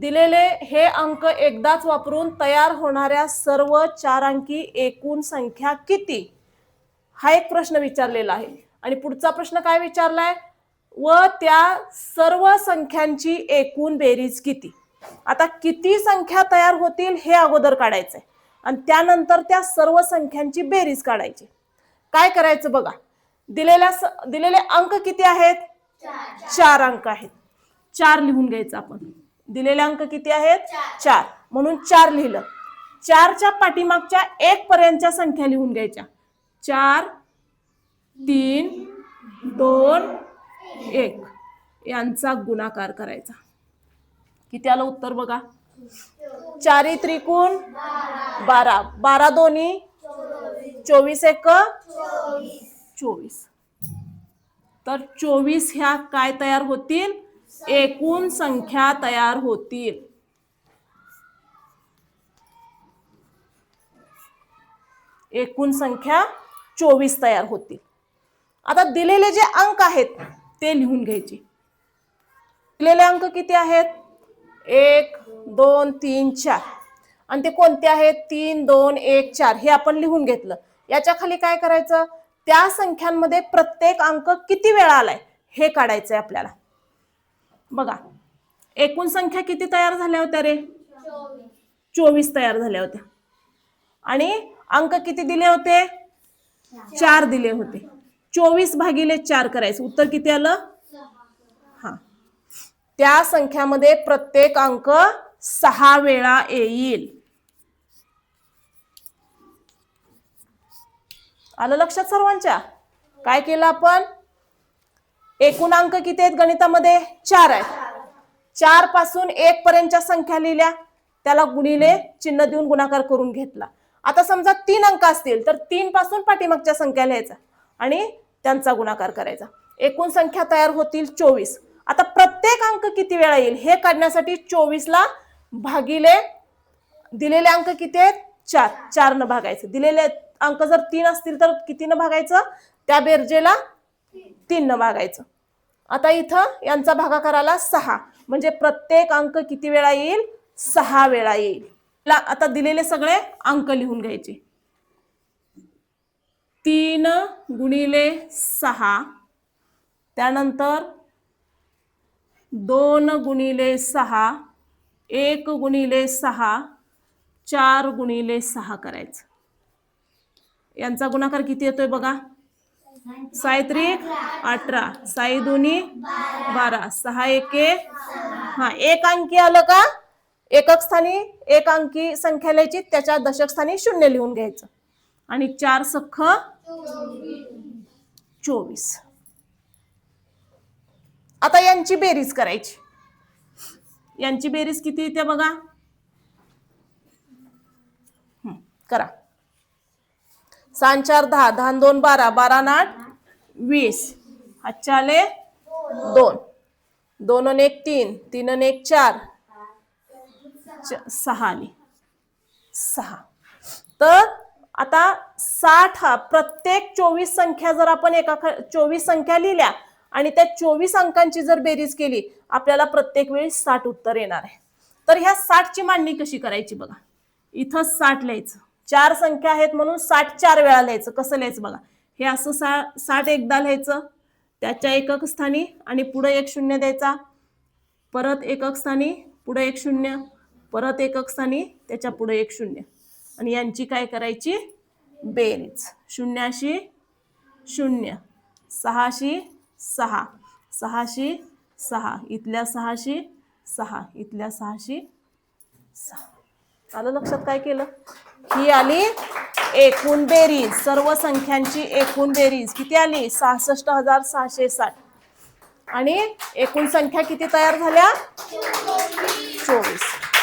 दिलेले हे अंक एकदाच वापरून तयार होणाऱ्या सर्व चार अंकी एकूण संख्या किती? हा एक प्रश्न विचारलेला आहे. आणि पुढचा प्रश्न काय विचारलाय? व त्या सर्व संख्यांची एकूण बेरीज किती? आता किती संख्या तयार होतील हे अगोदर काढायचंय. आणि त्यानंतर त्या सर्व संख्यांची बेरीज काढायची. काय करायचं बघा? दिलेल्या स- दिलेले अंक किती आहेत? चार. अंक आहेत. चार लिहून घ्यायचं आपण. दिलेले अंक किती आहेत? चार. म्हणून चार लिहिलं. चारच्या पाठीमागच्या एक पर्यंतच्या संख्या लिहून घ्यायच्या. चार तीन दोन एक. यांचा गुणाकार करायचा. किती आलं उत्तर बघा? चारी त्रिकोण बारा. बारा दोन्ही चोवीस एक. चोवीस. तर चोवीस ह्या काय तयार होतील? एकूण संख्या तयार होतील. एकूण संख्या चोवीस तयार होतील. आता दिलेले जे अंक आहेत ते लिहून घ्यायचे. दिलेले अंक किती आहेत? एक दोन तीन चार. आणि ते कोणते आहेत? तीन दोन एक चार. हे आपण लिहून घेतलं. याच्या खाली काय करायचं? त्या संख्यांमध्ये प्रत्येक अंक किती वेळा आलाय? हे काढायचंय आपल्याला. बघा. एकूण संख्या किती तयार झाल्या होत्या रे? चोवीस तयार झाल्या होत्या. आणि अंक किती दिले होते? चार दिले होते. चोवीस भागिले चार करायचं. उत्तर किती आलं? हा. त्या संख्यामध्ये प्रत्येक अंक सहा वेळा येईल. आलं लक्षात सर्वांच्या? काय केलं आपण? एकूण अंक किती आहेत गणितामध्ये? चार आहेत. चारपासून एक पर्यंतच्या संख्या लिहिल्या. त्याला गुणिले चिन्ह देऊन गुणाकार करून घेतला. आता समजा तीन अंक असतील तर तीन पासून पाठीमागच्या संख्या लिहायचा आणि त्यांचा गुणाकार करायचा. एकूण संख्या तयार होतील चोवीस. आता प्रत्येक अंक किती वेळा येईल? हे काढण्यासाठी चोवीसला भागिले दिलेले अंक किती आहेत? चार. चारनं भागायचं. दिलेले अंक जर तीन असतील तर कितीनं भागायचं? त्या बेरजेला तीन भागायचं आता इथं यांचा भागाकाराला सहा. म्हणजे प्रत्येक अंक किती वेळा येईल? सहा वेळा येईल. ला- आता दिलेले सगळे अंक लिहून घ्यायचे. तीन गुणिले सहा. त्यानंतर दोन गुणिले सहा. एक गुणिले सहा. चार गुणिले सहा करायचं. यांचा गुणाकार किती येतोय बघा? सायत्रिक अठरा. साई दोन्ही बारा. सहा एके. हा एक अंकी आलं का? एकक स्थानी एक अंकी संख्या लिहायची. त्याच्या दशक स्थानी शून्य लिहून घ्यायचं. आणि चार सख्ख चोवीस. आता यांची बेरीज करायची. यांची बेरीज किती येते बघा? करा. सांग चार दहा दहा दोन बारा बारा आठ वीस. आजच्या आले दोन. दोन आणि एक तीन तीन आणि एक चार. च- सहा आणि सहा. तर आता साठ हा प्रत्येक चोवीस संख्या जर आपण एका ख- चोवीस संख्या लिहिल्या आणि त्या चोवीस अंकांची जर बेरीज केली आपल्याला प्रत्येक वेळी साठ उत्तर येणार आहे. तर ह्या साठची मांडणी कशी करायची बघा. इथं साठ लिहायचं. चार संख्या आहेत म्हणून साठ चार वेळा लिहायचं. कसं लिहायचं बघा? हे असं सा साठ एकदा लिहायचं. त्याच्या एकक स्थानी आणि पुढे एक शून्य द्यायचा. परत एकक स्थानी पुढे एक शून्य. परत एकक स्थानी त्याच्या पुढे एक शून्य. आणि यांची काय करायची? बेरीज. शून्याशी शून्य. सहाशी सहा. सहाशी सहा. इथल्या सहाशी सहा. इथल्या सहाशी सहा. आलं लक्षात काय केलं? ही आली एकूण बेरीज. सर्व संख्यांची एकूण बेरीज. किती आली? सहासष्ट हजार सहाशे साठ. आणि एकूण संख्या किती तयार झाल्या? चोवीस.